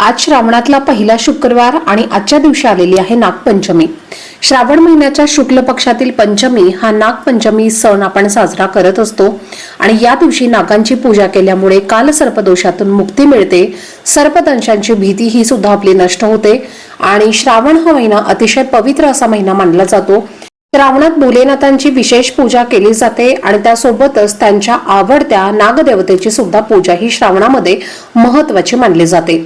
आज श्रावणातला पहिला शुक्रवार आणि आजच्या दिवशी आलेली आहे नागपंचमी. श्रावण महिन्याच्या शुक्ल पक्षातील पंचमी हा नागपंचमी सण आपण साजरा करत असतो आणि या दिवशी नागांची पूजा केल्यामुळे काल सर्पदोषातून मुक्ती मिळते. सर्पदंशांची भीती ही सुद्धा आपली नष्ट होते आणि श्रावण हा महिना अतिशय पवित्र असा महिना मानला जातो. श्रावणात भोलेनाथांची विशेष पूजा केली जाते आणि त्यासोबतच त्यांच्या आवडत्या नागदेवतेची सुद्धा पूजा ही श्रावणामध्ये महत्वाची मानली जाते.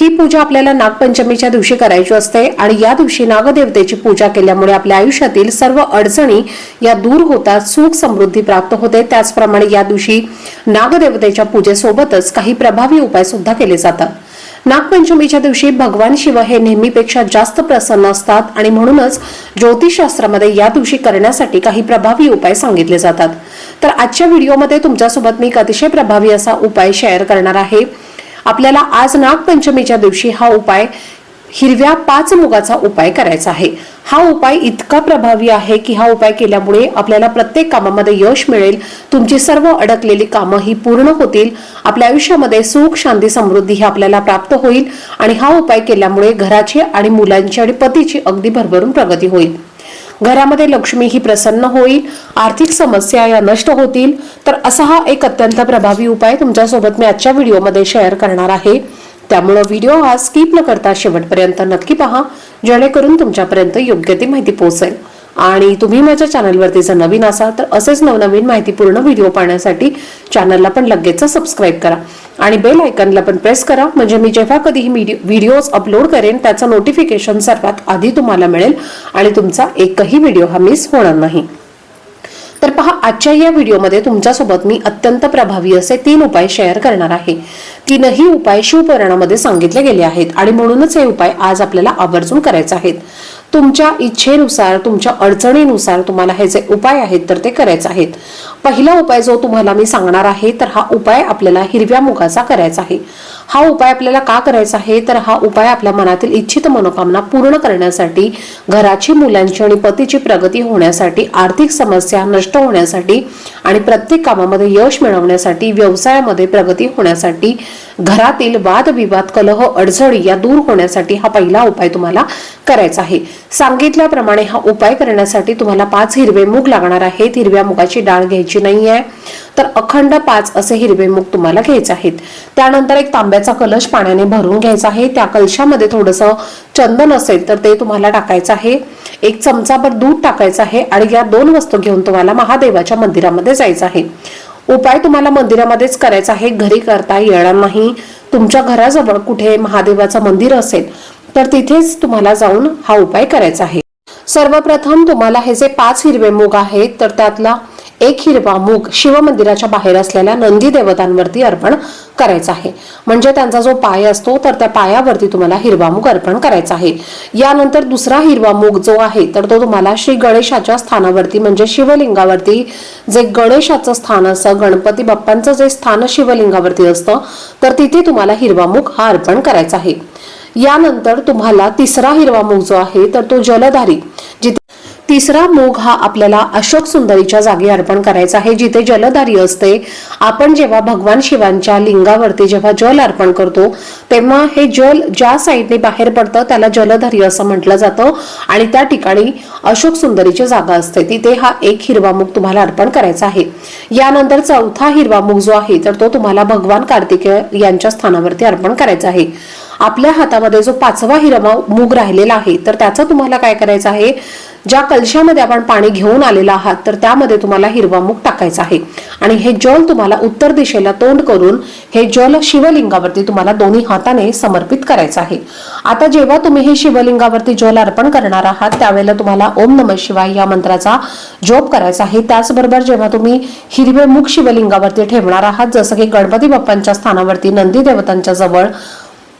ही पूजा आपल्याला नागपंचमीच्या दिवशी करायची असते आणि या दिवशी नागदेवतेची पूजा केल्यामुळे आपल्या आयुष्यातील सर्व अडचणी या दूर होतात सुख समृद्धी प्राप्त होते. त्याचप्रमाणे या दिवशी नागदेवतेच्या पूजेसोबतच काही प्रभावी उपाय सुद्धा केले जातात. नागपंचमीच्या दिवशी भगवान शिव हे नेहमीपेक्षा जास्त प्रसन्न असतात आणि म्हणूनच ज्योतिषशास्त्रामध्ये या दिवशी करण्यासाठी काही प्रभावी उपाय सांगितले जातात. तर आजच्या व्हिडिओमध्ये तुमच्यासोबत मी एक अतिशय प्रभावी असा उपाय शेअर करणार आहे. आपल्याला आज नागपंचमीच्या दिवशी हा उपाय हिरव्या पाच मुगाचा उपाय करायचा आहे. हा उपाय इतका प्रभावी आहे की हा उपाय केल्यामुळे आपल्याला प्रत्येक कामामध्ये यश मिळेल. तुमची सर्व अडकलेली कामं ही पूर्ण होतील. आपल्या आयुष्यामध्ये सुख शांती समृद्धी ही आपल्याला प्राप्त होईल आणि हा उपाय केल्यामुळे घराची आणि मुलांची आणि पतीची अगदी भरभरून प्रगती होईल. घरामध्ये लक्ष्मी ही प्रसन्न होईल आर्थिक समस्या या नष्ट होतील तर असा हा एक अत्यंत प्रभावी उपाय तुमच्यासोबत मी आजच्या व्हिडिओमध्ये शेअर करणार आहे. त्यामुळं व्हिडिओ हा स्किप न करता शेवटपर्यंत नक्की पहा जेणेकरून तुमच्यापर्यंत योग्य ती माहिती पोहोचेल. आणि तुम्ही माझ्या चॅनलवरती जर नवीन असाल तर असेच नवनवीन माहितीपूर्ण व्हिडिओ पाहण्यासाठी चॅनलला पण लगेच सबस्क्राईब करा. आणि बेल आयकनला पण प्रेस करा. म्हणजे मी जेव्हा कधीही व्हिडिओज अपलोड करेन त्याचं नोटिफिकेशन सर्वात आधी तुम्हाला मिळेल आणि तुमचा एकही व्हिडिओ हा मिस होणार नाही. तर पहा आजच्या या व्हिडिओमध्ये तुमच्यासोबत मी अत्यंत प्रभावी असे तीन उपाय शेअर करणार आहे. तीनही उपाय शिवपुराणामध्ये सांगितले गेले आहेत आणि म्हणूनच हे उपाय आज आपल्याला आवर्जून करायचे आहेत. तुमच्या इच्छेनुसार तुमच्या अडचणीनुसार तुम्हाला हे जे उपाय आहेत तर ते करायचे आहेत. पहिला उपाय जो तुम्हाला मी सांगणार आहे तर हा उपाय आपल्याला हिरव्या मुगाचा करायचा आहे. हा उपाय आपल्याला का करायचा आहे? तर हा उपाय आपल्या मनातील इच्छित मनोकामना पूर्ण करण्यासाठी घराची मुलांची आणि पतीची प्रगती होण्यासाठी आर्थिक समस्या नष्ट होण्यासाठी आणि प्रत्येक कामामध्ये यश मिळवण्यासाठी व्यवसायामध्ये प्रगती होण्यासाठी घरातील वादविवाद कलह अडचणी या दूर होण्यासाठी हा पहिला उपाय तुम्हाला करायचा आहे. सांगितल्याप्रमाणे हा उपाय करण्यासाठी तुम्हाला पाच हिरवे मूग लागणार आहेत. हिरव्या मुगाची डाळ घ्यायची नाही आहे तर अखंड पाच असे हिरवे मूग तुम्हाला घ्यायचे आहेत. त्यानंतर एक तांब्याचा कलश पाण्याने भरून घ्यायचा आहे. त्या कलशामध्ये थोडस चंदन असेल तर ते तुम्हाला टाकायचं आहे. एक चमचाभर दूध टाकायचं आहे आणि या दोन वस्तू घेऊन तुम्हाला महादेवाच्या मंदिरामध्ये जायचं आहे. उपाय तुम्हाला मंदिरामध्येच करायचा आहे. घरी करता येणार नाही. तुमच्या घराजवळ कुठे महादेवाचं मंदिर असेल तर तिथेच तुम्हाला जाऊन हा उपाय करायचा आहे. सर्वप्रथम तुम्हाला हे जे पाच हिरवे मूग आहेत तर त्यातला एक हिरवा मूग शिवमंदिराच्या बाहेर असलेल्या नंदी देवतांवरती अर्पण करायचा आहे. म्हणजे त्यांचा जो पाय असतो तर त्या पायावरती तुम्हाला हिरवा मूग अर्पण करायचा आहे. यानंतर दुसरा हिरवा मूग जो आहे तर तो तुम्हाला श्री गणेशाच्या स्थानावरती म्हणजे शिवलिंगावरती जे गणेशाचं स्थान असतं गणपती बाप्पांचं जे स्थान शिवलिंगावरती असतं तर तिथे तुम्हाला हिरवा मूग हा अर्पण करायचा आहे. यानंतर तुम्हाला तिसरा हिरवा मूग जो आहे तर तो जलधारी जिथे तिसरा मूग हा आपल्याला अशोक सुंदरीच्या जागी अर्पण करायचा आहे जिथे जलधारी असते. आपण जेव्हा भगवान शिवांच्या लिंगावरती जेव्हा जल अर्पण करतो तेव्हा हे जल ज्या साईडने बाहेर पडतं त्याला जलधारी असं म्हटलं जातं. आणि त्या ठिकाणी अशोक सुंदरीची जागा असते. तिथे हा एक हिरवा मूग तुम्हाला अर्पण करायचा आहे. यानंतर चौथा हिरवा मूग जो आहे तर तो तुम्हाला भगवान कार्तिकेय यांच्या स्थानावरती अर्पण करायचा आहे. आपल्या हातामध्ये जो पाचवा हिरवा मूग राहिलेला आहे तर त्याचं तुम्हाला काय करायचं आहे? ज्या कलशामध्ये आपण पाणी घेऊन आलेला आहात तर त्यामध्ये तुम्हाला हिरवा मूग टाकायचा आहे. आणि हे जल तुम्हाला उत्तर दिशेला तोंड करून हे जल शिवलिंगावरती तुम्हाला दोन्ही हाताने समर्पित करायचं आहे. आता जेव्हा तुम्ही हे शिवलिंगावरती जल अर्पण करणार आहात त्यावेळेला तुम्हाला ओम नम शिवाय या मंत्राचा जोप करायचा आहे. त्याचबरोबर जेव्हा तुम्ही हिरवे मूग शिवलिंगावरती ठेवणार आहात जसं की गणपती बाप्पांच्या स्थानावरती नंदी देवतांच्या जवळ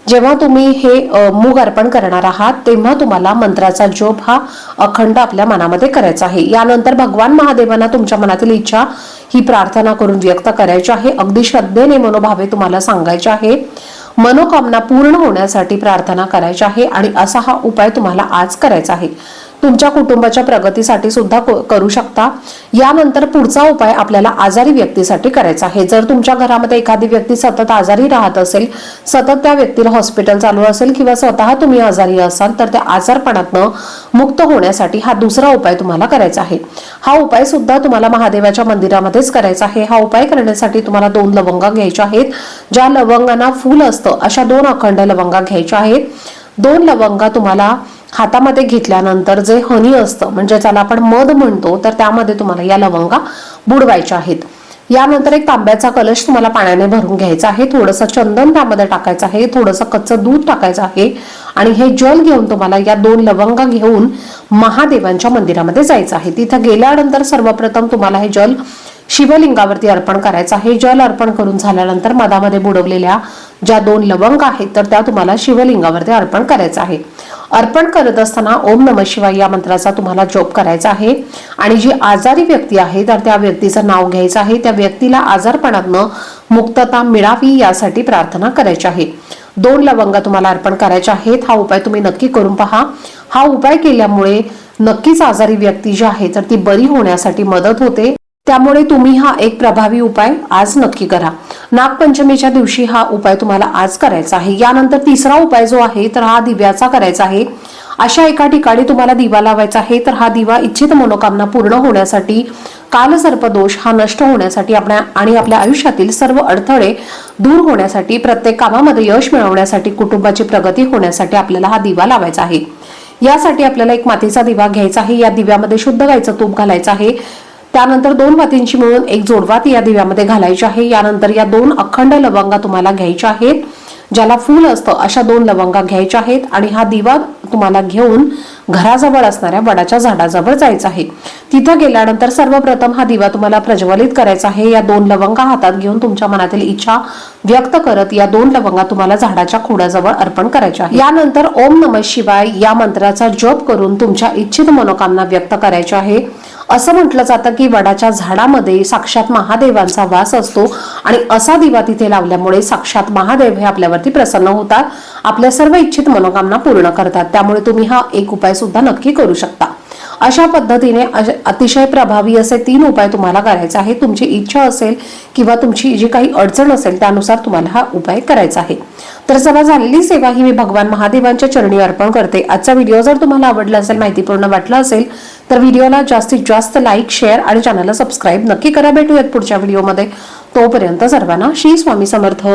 जेव्हा तुम्ही हे मूग अर्पण करणार आहात तेव्हा तुम्हाला मंत्राचा जोप हा अखंड आपल्या मनामध्ये करायचा आहे. यानंतर भगवान महादेवांना तुमच्या मनातील इच्छा ही प्रार्थना करून व्यक्त करायची आहे. अगदी श्रद्धेने मनोभावे तुम्हाला सांगायचे आहे. मनोकामना पूर्ण होण्यासाठी प्रार्थना करायची आहे आणि असा हा उपाय तुम्हाला आज करायचा आहे. तुमच्या कुटुंबाच्या प्रगतीसाठी सुद्धा करू शकता. यानंतर पुढचा उपाय आपल्याला आजारी व्यक्तीसाठी करायचा आहे. जर तुमच्या घरामध्ये एखादी व्यक्ती सतत आजारी राहत असेल सतत त्या व्यक्तीला हॉस्पिटल चालू असेल किंवा स्वतः तुम्ही आजारी असाल तर त्या आजारपणातनं मुक्त होण्यासाठी हा दुसरा उपाय तुम्हाला करायचा आहे. हा उपाय सुद्धा तुम्हाला महादेवाच्या मंदिरामध्येच करायचा आहे. हा उपाय करण्यासाठी तुम्हाला दोन लवंगा घ्यायच्या आहेत. ज्या लवंगांना फूल असतं अशा दोन अखंड लवंगा घ्यायच्या आहेत. दोन लवंगा तुम्हाला हातामध्ये घेतल्यानंतर जे हनी असतं म्हणजे ज्याला आपण मध म्हणतो तर त्यामध्ये तुम्हाला या लवंगा बुडवायच्या आहेत. यानंतर एक तांब्याचा कलश तुम्हाला पाण्याने भरून घ्यायचा आहे. थोडंसं चंदन त्यामध्ये टाकायचं आहे. थोडंसं कच्चं दूध टाकायचं आहे. आणि हे जल घेऊन तुम्हाला या दोन लवंगा घेऊन महादेवांच्या मंदिरामध्ये जायचं आहे. तिथं गेल्यानंतर सर्वप्रथम तुम्हाला हे जल शिवलिंगावरती अर्पण करायचं आहे. जल अर्पण करून झाल्यानंतर मधामध्ये बुडवलेल्या ज्या दोन लवंग आहेत तर त्या तुम्हाला शिवलिंगावरती अर्पण करायचं आहे. अर्पण करत असताना ओम नम शिवाय या मंत्राचा तुम्हाला जोप करायचा आहे. आणि जी आजारी व्यक्ती आहे तर त्या व्यक्तीचं नाव घ्यायचं आहे. त्या व्यक्तीला आजारपणातनं मुक्तता मिळावी यासाठी प्रार्थना करायची आहे. दोन लवंग तुम्हाला अर्पण करायच्या आहेत. हा उपाय तुम्ही नक्की करून पहा. हा उपाय केल्यामुळे नक्कीच आजारी व्यक्ती जी आहे तर ती बरी होण्यासाठी मदत होते. त्यामुळे तुम्ही हा एक प्रभावी उपाय आज नक्की करा. नागपंचमीच्या दिवशी हा उपाय तुम्हाला आज करायचा आहे. यानंतर तिसरा उपाय जो आहे तर हा दिव्याचा करायचा आहे. अशा एका ठिकाणी तुम्हाला दिवा लावायचा आहे तर हा दिवा इच्छित मनोकामना पूर्ण होण्यासाठी कालसर्पदोष हा नष्ट होण्यासाठी आपल्या आणि आपल्या आयुष्यातील सर्व अडथळे दूर होण्यासाठी प्रत्येक कामामध्ये यश मिळवण्यासाठी कुटुंबाची प्रगती होण्यासाठी आपल्याला हा दिवा लावायचा आहे. यासाठी आपल्याला एक मातीचा दिवा घ्यायचा आहे. या दिव्यामध्ये शुद्ध गायचं तूप घालायचं आहे. त्यानंतर दोन वातींची मिळून एक जोडवात या दिव्यामध्ये घालायची आहे. यानंतर या दोन अखंड लवंगा तुम्हाला घ्यायच्या आहेत ज्याला फूल असतं अशा दोन लवंगा घ्यायच्या आहेत आणि हा दिवा तुम्हाला घेऊन घराजवळ असणाऱ्या वडाच्या झाडाजवळ जायचं आहे. तिथं गेल्यानंतर सर्वप्रथम हा दिवा तुम्हाला प्रज्वलित करायचा आहे. या दोन लवंगा हातात घेऊन तुमच्या मनातील इच्छा व्यक्त करत या दोन लवंगा तुम्हाला झाडाच्या खोडाजवळ अर्पण करायच्या आहे यानंतर ओम नम शिवाय या मंत्राचा जप करून तुमच्या इच्छित मनोकामना व्यक्त करायच्या आहे. असं म्हटलं जातं की वडाच्या झाडामध्ये साक्षात महादेवांचा वास असतो आणि असा दिवा तिथे लावल्यामुळे साक्षात महादेव हे आपल्यावरती प्रसन्न होतात. आपल्या सर्व इच्छित मनोकामना पूर्ण करतात. त्यामुळे तुम्ही हा एक उपाय सुद्धा नक्की करू शकता. अशा पद्धतीने अतिशय प्रभावी असे तीन उपाय तुम्हाला करायचे आहे तुमची इच्छा असेल किंवा तुमची जी काही अडचण असेल त्यानुसार तुम्हाला हा उपाय करायचा आहे. तर चला झालेली सेवा ही मी भगवान महादेवांच्या चरणी अर्पण करते. आजचा व्हिडिओ जर तुम्हाला आवडला असेल माहितीपूर्ण वाटला असेल तर व्हिडिओला जास्तीत जास्त लाईक शेअर आणि चॅनलला सबस्क्राईब नक्की करा. भेटूयात पुढच्या व्हिडिओमध्ये. तोपर्यंत सर्वांना श्री स्वामी समर्थ.